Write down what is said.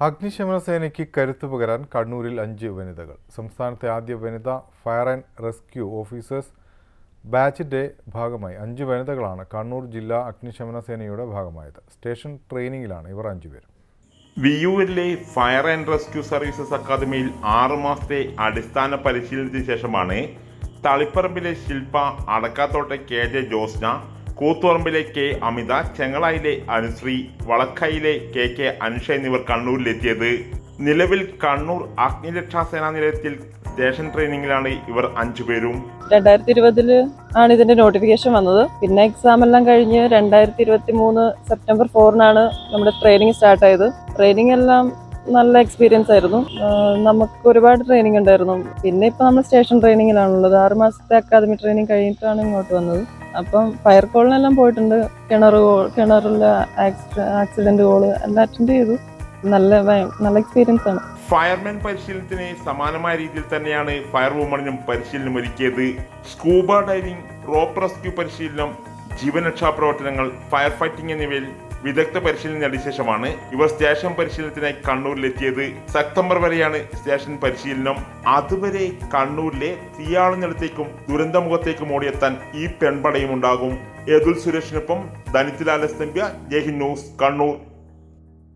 അഗ്നിശമന സേനയ്ക്ക് കരുത്തു പകരാൻ കണ്ണൂരിൽ അഞ്ച് വനിതകൾ. സംസ്ഥാനത്തെ ആദ്യ വനിത ഫയർ ആൻഡ് റെസ്ക്യൂ ഓഫീസേഴ്സ് ബാച്ചിന്റെ ഭാഗമായി അഞ്ച് വനിതകളാണ് കണ്ണൂർ ജില്ലാ അഗ്നിശമന സേനയുടെ ഭാഗമായത്. സ്റ്റേഷൻ ട്രെയിനിങ്ങിലാണ് ഇവർ അഞ്ചുപേരും വിയൂരിലെ ഫയർ ആൻഡ് റെസ്ക്യൂ സർവീസസ് അക്കാദമിയിൽ ആറു മാസത്തെ അടിസ്ഥാന പരിശീലനത്തിന് ശേഷമാണ് തളിപ്പറമ്പിലെ ശില്പ അടക്കാത്തോട്ടെ കെ ജെ ജോസ്ന കൂത്തുപറമ്പിലെ കെ അമിത ചെങ്ങളായിലെ അനുശ്രീ വളക്കയിലെ കെ കെ അനുഷ എന്നിവർ കണ്ണൂരിലെത്തിയത്. നിലവിൽ കണ്ണൂർ അഗ്നിരക്ഷാ സേനാ നിലയത്തിൽ സ്റ്റേഷൻ ട്രെയിനിങ്ങിലാണ് ഇവർ അഞ്ചുപേരും രണ്ടായിരത്തി ഇരുപതിൽ ആണ് ഇതിന്റെ നോട്ടിഫിക്കേഷൻ വന്നത്. പിന്നെ എക്സാം എല്ലാം കഴിഞ്ഞ് രണ്ടായിരത്തി ഇരുപത്തി മൂന്ന് സെപ്റ്റംബർ ഫോറിനാണ് നമ്മുടെ ട്രെയിനിങ് സ്റ്റാർട്ട് ആയത്. ട്രെയിനിങ് എല്ലാം നല്ല എക്സ്പീരിയൻസ് ആയിരുന്നു. നമുക്ക് ഒരുപാട് ട്രെയിനിങ് ഉണ്ടായിരുന്നു. പിന്നെ ഇപ്പൊ നമ്മൾ സ്റ്റേഷൻ ട്രെയിനിങ്ങിലാണുള്ളത് ആറ് മാസത്തെ അക്കാദമി ട്രെയിനിങ് കഴിഞ്ഞിട്ടാണ് ഇങ്ങോട്ട് വന്നത്. അപ്പം ഫയർ കോളിനെല്ലാം പോയിട്ടുണ്ട്. കിണർ കോൾ കിണറിലെ ആക്സിഡന്റ് കോൾ എല്ലാം അറ്റൻഡ് ചെയ്തു. നല്ല നല്ല എക്സ്പീരിയൻസ് ആണ്. ഫയർമാൻ പരിശീലനത്തിന് സമാനമായ രീതിയിൽ തന്നെയാണ് ഫയർ വുമണിനും പരിശീലനം ഒരുക്കിയത്. സ്കൂബ ഡൈവിംഗ് റോപ്പ് റെസ്ക്യൂ പരിശീലനം ജീവനരക്ഷാ പ്രവർത്തനങ്ങൾ ഫയർ ഫൈറ്റിംഗ് എന്നിവയിൽ വിദഗ്ധ പരിശീലനം നേടിയ ശേഷമാണ് ഇവർ സ്റ്റേഷൻ പരിശീലനത്തിനായി കണ്ണൂരിലെത്തിയത്. സെപ്റ്റംബർ വരെയാണ് സ്റ്റേഷൻ പരിശീലനം. അതുവരെ കണ്ണൂരിലെ തീയാളുന്നിടത്തേക്കും ദുരന്തമുഖത്തേക്കും ഓടിയെത്താൻ ഈ പെൺപടയും ഉണ്ടാകും. യദുൽ സുരേഷിനൊപ്പം ധനിത്തിലാലസ്തംബ്യ ജയ്ഹിന്ദ് ന്യൂസ് കണ്ണൂർ.